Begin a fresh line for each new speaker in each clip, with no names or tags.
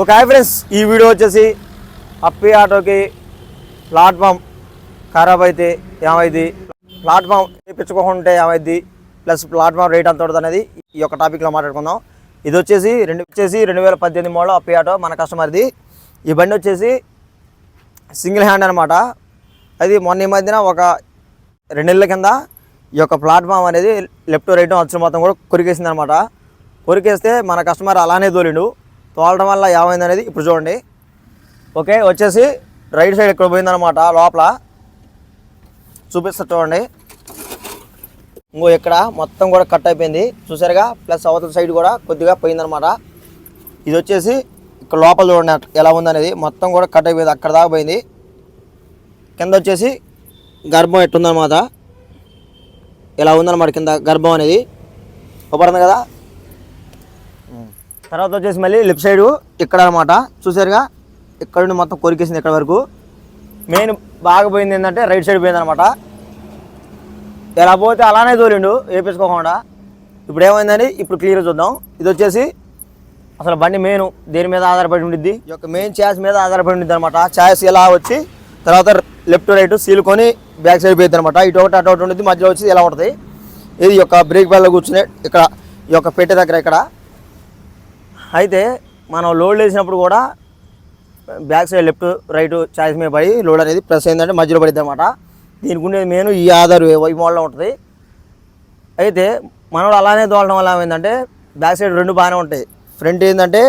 ఒక hi friends. ఈ video వచ్చేసి అప్పి ఆటోకి ప్లాట్ఫామ్ ఖరాబ్ అయితే ఏమైంది? ప్లాట్ఫామ్ వేయించుకోకుంటే ఏమైంది? ప్లస్ ప్లాట్ఫామ్ రేట్ ఎంత ఉంటుంది అనేది ఈ యొక్క టాపిక్లో మాట్లాడుకుందాం. ఇది వచ్చేసి రెండు వచ్చేసి రెండు వేల పద్దెనిమిది మోడల్ అప్పి ఆటో మన కస్టమర్ది. ఈ బండి వచ్చేసి సింగిల్ హ్యాండ్ అనమాట అది మొన్న ఈ మధ్యన ఒక రెండు నెలల కింద ఈ యొక్క ప్లాట్ఫామ్ అనేది లెఫ్ట్ రైట్ అచ్చు మొత్తం కూడా కొరికేసింది అనమాట కొరికేస్తే మన కస్టమర్ అలానే తోలిండు తోలడం వల్ల ఏమైంది అనేది ఇప్పుడు చూడండి. ఓకే వచ్చేసి రైట్ సైడ్ ఇక్కడ పోయిందనమాట లోపల. చూపిస్తా చూడండి. ఇంకో ఇక్కడ మొత్తం కూడా కట్ అయిపోయింది. చూసారుగా? ప్లస్ అవతల సైడ్ కూడా కొద్దిగా పోయిందనమాట. ఇది వచ్చేసి ఇక్కడ లోపల చూడండి ఎలా ఉందనేది. మొత్తం కూడా కట్ అయిపోయింది. అక్కడ దాకా పోయింది. కింద వచ్చేసి గర్భం ఎట్టుందనమాట ఇలా ఉందన్నమాట కింద గర్భం అనేది. ఉపడుతుంది కదా? తర్వాత వచ్చేసి మళ్ళీ లెఫ్ట్ సైడ్ ఇక్కడ అనమాట చూసారుగా? ఇక్కడ నుండి మొత్తం కొరికేసింది ఇక్కడ వరకు. మెయిన్ బాగా పోయింది ఏంటంటే రైట్ సైడ్ పోయింది అనమాట ఇలా పోతే అలానే తోలిండు వేపించుకోకుండా ఇప్పుడు ఏమైందని ఇప్పుడు క్లియర్ చూద్దాం. ఇది వచ్చేసి అసలు బండి మెయిన్ దేని మీద ఆధారపడి ఉండిద్ది? ఈ యొక్క మెయిన్ ఛాయిస్ మీద ఆధారపడి ఉండిద్ది అనమాట ఛాయిస్ ఇలా వచ్చి తర్వాత లెఫ్ట్ రైట్ సీలుకొని బ్యాక్ సైడ్ పోయింది అనమాట ఇటు ఒకటి అటు ఒకటి ఉంటుంది మధ్యలో వచ్చి ఇలా ఉంటుంది? ఇది యొక్క బ్రేక్ ప్యాడ్లో కూర్చునే ఇక్కడ ఈ యొక్క పెట్టె దగ్గర ఇక్కడ. అయితే మనం లోడ్ వేసినప్పుడు కూడా back side left right choice మీద పడి లోడ్ అనేది ప్రెస్ అయిందంటే మధ్యలో పడిద్ది అనమాట దీనికి ఉండేది మెయిన్ ఈ ఆధార్ ఈ మోడల్లో ఉంటుంది. అయితే మనం అలానే దోలడం వల్ల ఏమైందంటే బ్యాక్ సైడ్ రెండు బాగానే ఉంటాయి. ఫ్రంట్ ఏంటంటే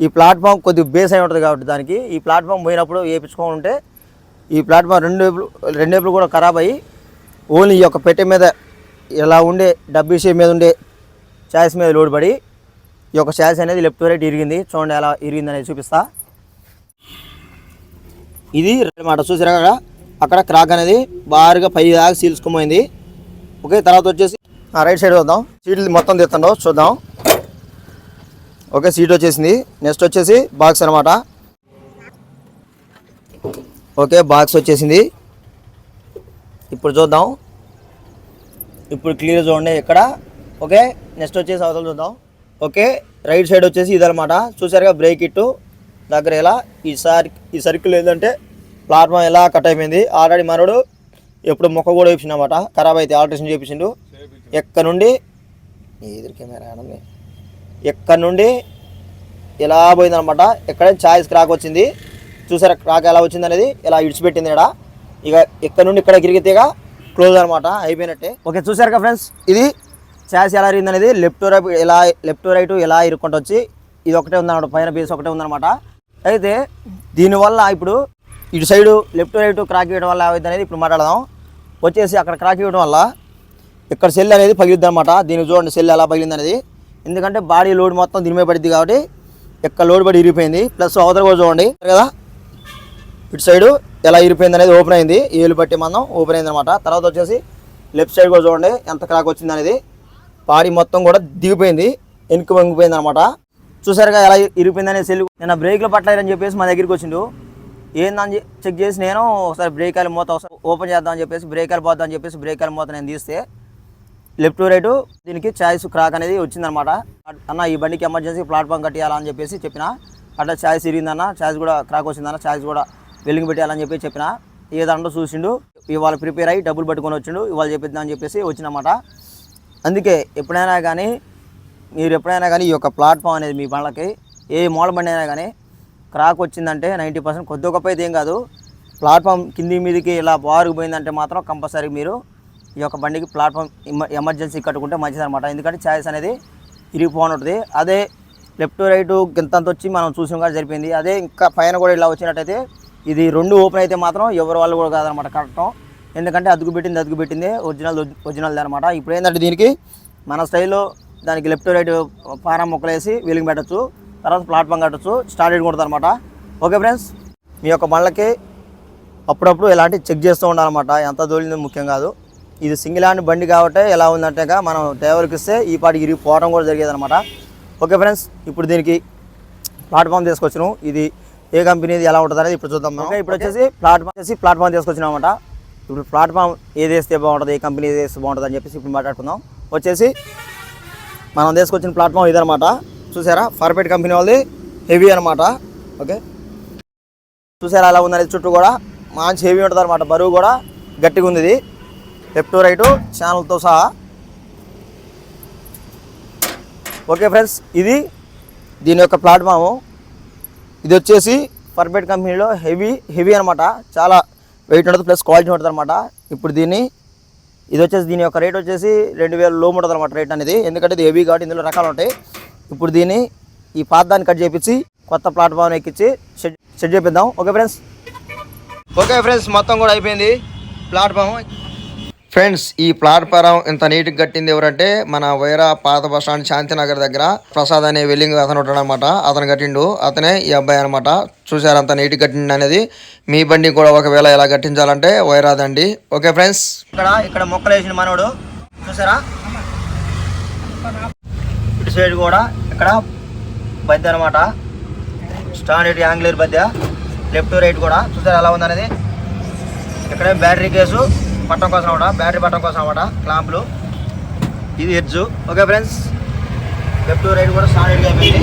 ఈ ప్లాట్ఫామ్ కొద్దిగా బేస్ అయి ఉంటుంది కాబట్టి దానికి. ఈ ప్లాట్ఫామ్ పోయినప్పుడు వేయించుకొని ఉంటే ఈ ప్లాట్ఫామ్ రెండు వైపులు రెండు వైపులు కూడా ఖరాబ్ అయ్యి ఓన్లీ ఈ యొక్క పెట్టె మీద ఇలా ఉండే డబ్బీ మీద ఉండే ఛాయిస్ మీద లోడ్ పడి ఈ యొక్క ఛాయిస్ అనేది లెఫ్ట్ రైట్ ఇరిగింది. చూడండి ఎలా ఇరిగింది అనేది చూపిస్తా. ఇది మాట చూసారా అక్కడ అక్కడ క్రాక్ అనేది బారుగా పై దాకా సీల్చుకుపోయింది. ఓకే తర్వాత వచ్చేసి ఆ రైట్ సైడ్ చూద్దాం. సీట్లు మొత్తం తీస్తుండవు చూద్దాం. ఓకే సీట్ వచ్చేసింది. నెక్స్ట్ వచ్చేసి బాక్స్ అనమాట ఓకే బాక్స్ వచ్చేసింది. ఇప్పుడు చూద్దాం. ఇప్పుడు క్లియర్ చూడండి ఇక్కడ. ఓకే నెక్స్ట్ వచ్చేసి అవతల చూద్దాం. ఓకే రైట్ సైడ్ వచ్చేసి ఇదనమాట చూసారుగా బ్రేక్ ఇట్టు దగ్గర ఇలా ఈ సార్ ఈ సర్కిల్ ఏంటంటే ప్లాట్ఫామ్ ఎలా కట్ అయిపోయింది. ఆల్రెడీ మనోడు ఎప్పుడు మొక్క కూడా వేపించినమాట ఖరాబ్ అయితే ఆల్ట్రేషన్ చేపించిండు. ఎక్కడ నుండి? ఎదురు కెమెరా ఎక్కడ నుండి? ఇలా పోయిందనమాట ఎక్కడ ఛాయిస్ క్రాక్ వచ్చింది. చూసారా క్రాక్ ఎలా వచ్చింది అనేది ఇలా ఇడిచిపెట్టింది ఇక్కడ ఇక ఇక్కడ నుండి ఇక్కడ గిరిగితేగా క్లోజ్ అనమాట అయిపోయినట్టే. ఓకే చూసారు కదా ఫ్రెండ్స్? ఇది ఛాయిస్ ఎలా అరిగింది అనేది లెఫ్ట్ రైట్ ఎలా లెఫ్ట్ రైట్ ఎలా ఇరుక్కుంటూ వచ్చి ఇది ఒకటే ఉందన్నమాట పైన బేస్ ఒకటే ఉందన్నమాట. అయితే దీనివల్ల ఇప్పుడు ఇటు సైడు లెఫ్ట్ రైట్ క్రాక్ ఇవ్వడం వల్ల ఏమైంది అనేది ఇప్పుడు మాట్లాడదాం. వచ్చేసి అక్కడ క్రాక్ ఇవ్వడం వల్ల ఇక్కడ సెల్ అనేది పగిలిద్ది అనమాట దీనికి చూడండి సెల్ ఎలా పగిలింది అనేది ఎందుకంటే బాడీ లోడ్ మొత్తం దీని మీద పడిద్ది కాబట్టి ఎక్కడ లోడ్ పడి ఇరిగిపోయింది. ప్లస్ అవతల కూడా చూడండి కదా? ఇటు సైడు ఎలా ఇరిపోయింది అనేది ఓపెన్ అయింది. ఏలు పట్టి మనం ఓపెన్ అయింది అనమాట తర్వాత వచ్చేసి లెఫ్ట్ సైడ్ కూడా చూడండి ఎంత క్రాక్ వచ్చింది అనేది. పాడి మొత్తం కూడా దిగిపోయింది వెనుక వంగిపోయింది అనమాట చూసారుగా ఎలా ఇరిపోయింది అనేది సెల్ నేను బ్రేక్లో పట్టలేదని చెప్పేసి మా దగ్గరికి వచ్చిండు. ఏందని చెక్ చేసి నేను ఒకసారి బ్రేక్ ఆయిల్ మూత ఒకసారి ఓపెన్ చేద్దామని చెప్పేసి బ్రేక్ ఆయిల్ పోద్దామని చెప్పేసి బ్రేక్ ఆయిల్ మూత నేను తీస్తే లెఫ్ట్ రైట్ దీనికి ఛాయిస్ క్రాక్ అనేది వచ్చిందనమాట అన్న ఈ బండికి ఎమర్జెన్సీ ప్లాట్ఫామ్ కట్టేయాలని చెప్పేసి చెప్పిన. అట్లా ఛాయిస్ ఇరిగిందన్న ఛాయిస్ కూడా క్రాక్ వచ్చిందన్న ఛాయిస్ కూడా వెల్లింగ్ పెట్టాలని చెప్పి చెప్పిన ఏదంటో చూసిండు ఇవాళ ప్రిపేర్ అయ్యి డబ్బులు పట్టుకొని వచ్చిండు ఇవాళ చెప్పిద్దామని చెప్పేసి వచ్చినమాట. అందుకే ఎప్పుడైనా కానీ మీరు ఎప్పుడైనా కానీ ఈ యొక్క ప్లాట్ఫామ్ అనేది మీ బండ్లకి ఏ మోడల్ బండి అయినా కానీ క్రాక్ వచ్చిందంటే నైంటీ పర్సెంట్ కొద్ది గొప్ప అయితే ఏం కాదు ప్లాట్ఫామ్ కింది మీదకి ఇలా బారుకు పోయిందంటే మాత్రం కంపల్సరీ మీరు ఈ యొక్క బండికి ప్లాట్ఫామ్ ఎమర్జెన్సీ కట్టుకుంటే మంచిదనమాట ఎందుకంటే ఛాయిస్ అనేది ఇరిగిపోని ఉంటుంది. అదే లెఫ్ట్ రైట్ గింతంత వచ్చి మనం చూసిన కూడా జరిపింది అదే ఇంకా పైన కూడా ఇలా వచ్చినట్టయితే ఇది రెండు ఓపెన్ అయితే మాత్రం ఎవరి వాళ్ళు కూడా కాదనమాట కట్టడం ఎందుకంటే అదుగు పెట్టింది అదుగు పెట్టింది ఒరిజినల్ ఒరిజినల్ అనమాట ఇప్పుడు ఏంటంటే దీనికి మన స్టైల్లో దానికి లెఫ్ట్ రైట్ ఫారం మొక్కలేసి వీలింగ్ పెట్టచ్చు తర్వాత ప్లాట్ఫామ్ కట్టచ్చు స్టార్టెడ్ కొడుతుంది అనమాట ఓకే ఫ్రెండ్స్ మీ యొక్క బండ్లకి అప్పుడప్పుడు ఇలాంటి చెక్ చేస్తూ ఉండాలన్నమాట. ఎంత దోలింది ముఖ్యం కాదు. ఇది సింగిల్ హ్యాండ్ బండి కాబట్టి ఎలా ఉందంటే మనం డ్రైవర్కి ఇస్తే ఈ పాటికి ఇరిగి పోవడం కూడా జరిగేది అనమాట ఓకే ఫ్రెండ్స్ ఇప్పుడు దీనికి ప్లాట్ఫామ్ తీసుకొచ్చాను. ఇది ఏ కంపెనీది ఎలా ఉంటుంది అనేది ఇప్పుడు చూద్దాం మనం. ఇప్పుడు వచ్చేసి ప్లాట్ఫామ్ వచ్చేసి ప్లాట్ఫామ్ తీసుకొచ్చినాం అనమాట ఇప్పుడు ప్లాట్ఫామ్ ఏది వేస్తే బాగుంటుంది ఏ కంపెనీ ఏది వేస్తే బాగుంటుంది అని చెప్పేసి ఇప్పుడు మాట్లాడుకుందాం. వచ్చేసి మనం తీసుకొచ్చిన ప్లాట్ఫామ్ ఇదనమాట చూసారా? ఫార్పేట్ కంపెనీ వాళ్ళది హెవీ అనమాట ఓకే చూసారా అలా ఉందనేది? చుట్టూ కూడా మంచి హెవీ ఉంటుంది అనమాట బరువు కూడా గట్టిగా ఉంది ఇది లెఫ్ట్ రైట్ ఛానల్తో సహా. ఓకే ఫ్రెండ్స్ ఇది దీని యొక్క ప్లాట్ఫాము ఇది వచ్చేసి ఫర్బెట్ కంపెనీలో హెవీ హెవీ అనమాట. చాలా వెయిట్ ఉంటుంది ప్లస్ క్వాలిటీ ఉంటుంది అనమాట. ఇప్పుడు దీన్ని ఇది వచ్చేసి దీని యొక్క రేట్ వచ్చేసి రెండు వేల లోపు ఉంటుంది అనమాట రేట్ అనేది. ఎందుకంటే ఇది హెవీ కాబట్టి ఇందులో రకాలు ఉంటాయి. ఇప్పుడు దీన్ని ఈ పాత దాన్ని కట్ చేపించి కొత్త ప్లాట్ఫామ్ ఎక్కించి సెట్ సెట్ చేపిద్దాం. ఓకే ఫ్రెండ్స్ ఓకే ఫ్రెండ్స్ మొత్తం కూడా అయిపోయింది. ప్లాట్ఫామ్ ఫ్రెండ్స్ ఈ ప్లాట్ఫారం ఇంత నీట్గా కట్టింది ఎవరంటే మన వైరా పాత బస్ స్టాండ్ శాంతినగర్ దగ్గర ప్రసాద్ అనే వెల్లింగ్ అతను ఉంటాడు అనమాట అతను కట్టిండు. అతనే ఈ అబ్బాయి అనమాట చూసారు అంత నీట్గా కట్టిండు అనేది? మీ బండి కూడా ఒకవేళ ఎలా కట్టించాలంటే వైరాదండి ఓకే ఫ్రెండ్స్? ఇక్కడ ఇక్కడ మొక్కలు వేసిన మనోడు. చూసారా? ఇటు సైడ్ కూడా ఇక్కడ బద్దె అనమాట స్టాండర్డ్ ఇటు యాంగ్లర్ బద్దె. లెఫ్ట్ రైట్ కూడా. చూసారా ఎలా ఉందనేది? ఇక్కడ బ్యాటరీ కేసు. పట్టం కోసం అనమాట బ్యాటరీ పట్టం కోసం అనమాట క్లాంపులు. ఇది edge. Okay friends. Left right కూడా స్టాండర్డ్ అయిపోయింది.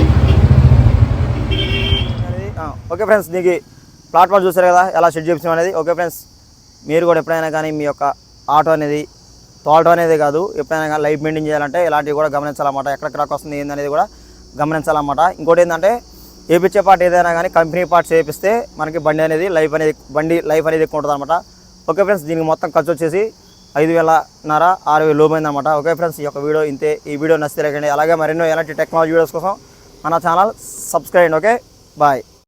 ఓకే ఫ్రెండ్స్ నీకు ప్లాట్ఫామ్ చూసారు కదా ఎలా సెట్ చేపించాం అనేది. ఓకే ఫ్రెండ్స్ మీరు కూడా ఎప్పుడైనా కానీ మీ యొక్క ఆటో అనేది తోలటం అనేది కాదు. ఎప్పుడైనా కానీ లైఫ్ మెయింటైన్ చేయాలంటే ఇలాంటివి కూడా గమనించాలన్నమాట. ఎక్కడ క్రాక్ వస్తుంది ఏందనేది కూడా గమనించాలన్నమాట. ఇంకోటి ఏంటంటే వేపించే పార్ట్ ఏదైనా కానీ కంపెనీ పార్ట్స్ వేపిస్తే మనకి బండి అనేది లైఫ్ అనేది బండి లైఫ్ అనేది ఎక్కువ ఉంటుంది అనమాట ఓకే ఫ్రెండ్స్ దీనికి మొత్తం ఖర్చు వచ్చేసి ఐదు వేలన్నర ఆరు వేలు లోమైంది అనమాట ఓకే ఫ్రెండ్స్ ఈ యొక్క వీడియో ఇంతే. ఈ వీడియో నచ్చితే అలాగే మరెన్నో ఎలాంటి టెక్నాలజీ వీడియోస్ కోసం మన ఛానల్ సబ్స్క్రైబ్ ఓకే? బాయ్.